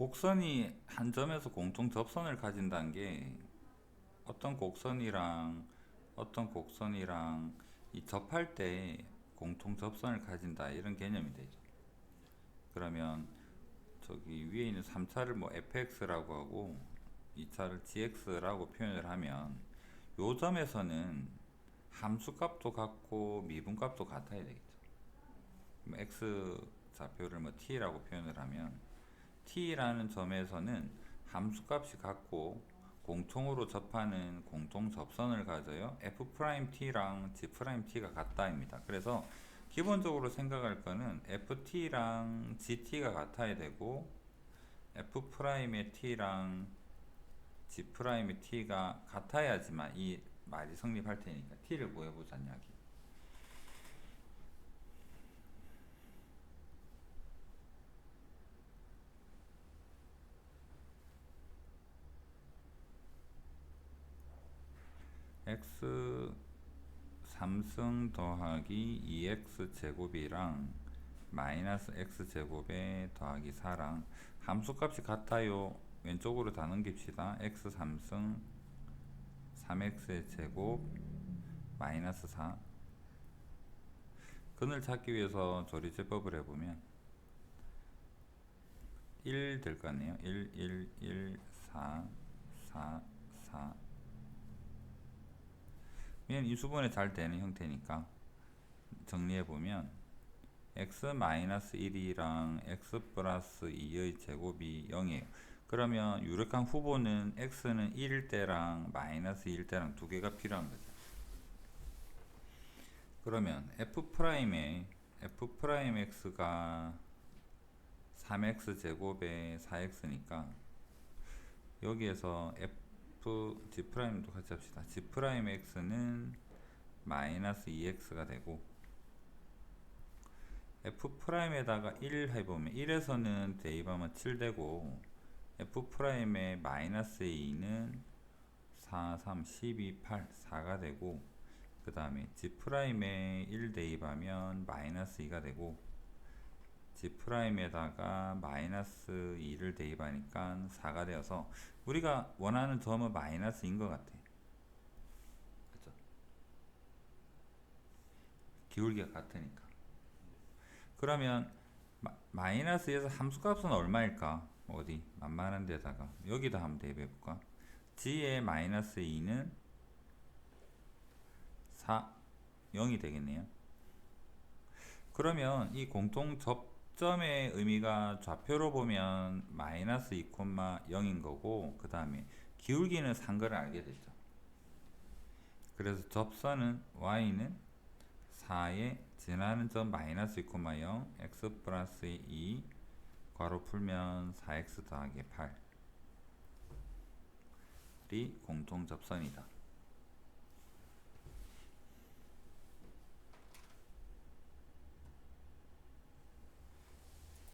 곡선이 한 점에서 공통 접선을 가진다는 게 어떤 곡선이랑 어떤 곡선이랑 이 접할 때 공통 접선을 가진다 이런 개념이 되죠. 그러면 저기 위에 있는 3차를 뭐 fx라고 하고 2차를 gx라고 표현을 하면 요 점에서는 함수 값도 같고 미분 값도 같아야 되겠죠. 그럼 x 좌표를 뭐 t라고 표현을 하면 t라는 점에서는 함수 값이 같고 공통으로 접하는 공통 접선을 가져요. f't랑 g't가 같다입니다. 그래서 기본적으로 생각할 거는 ft랑 gt가 같아야 되고 f'의 t랑 g'의 t가 같아야지만 이 말이 성립할 테니까 t를 구해보자 이야기. X 3승 더하기 2x 제곱이랑 마이너스 x 제곱에 더하기 4랑 함수값이 같아요. 왼쪽으로 다 넘깁시다. x 3승 3x의 제곱 마이너스 4 근을 찾기 위해서 조리제법을 해보면 1될거 같네요. 1, 1, 1, 4, 4, 4 얘는 인수분해 잘 되는 형태니까 정리해 보면 x 마이너스 1이랑 x 플러스 2의 제곱이 0이에요. 그러면 유력한 후보는 x는 1일 때랑 마이너스 2일 때랑 두 개가 필요한 거죠. 그러면 f 프라임에 f 프라임 x가 3x 제곱에 4x니까 여기에서 f f g 프라임도 같이 합시다. g 프라임 x는 마이너스 2x가 되고 f 프라임에다가 1 해보면 1에서는 대입하면 7 되고 f 프라임에 마이너스 2는 4, 3, 12, 8, 4가 되고 그 다음에 g 프라임에 1 대입하면 마이너스 2가 되고 g 프라임에다가 마이너스 2를 대입하니까 4가 되어서 우리가 원하는 점은 마이너스인 것 같아. 그죠? 기울기가 같으니까. 그러면 마, 이너스에서 함수값은 얼마일까? 어디? 만만한 데다가 여기다 한번 대입해 볼까? g의 마이너스 2는 4, 0이 되겠네요. 그러면 이 공통 접 점의 의미가 좌표로 보면 마이너스 2,0인 거고 그 다음에 기울기는 산 거를 알게 됐죠. 그래서 접선은 y는 4에 지나는 점 마이너스 2,0 x 플러스 2 괄호 풀면 4x 더하기 8이 공통 접선이다.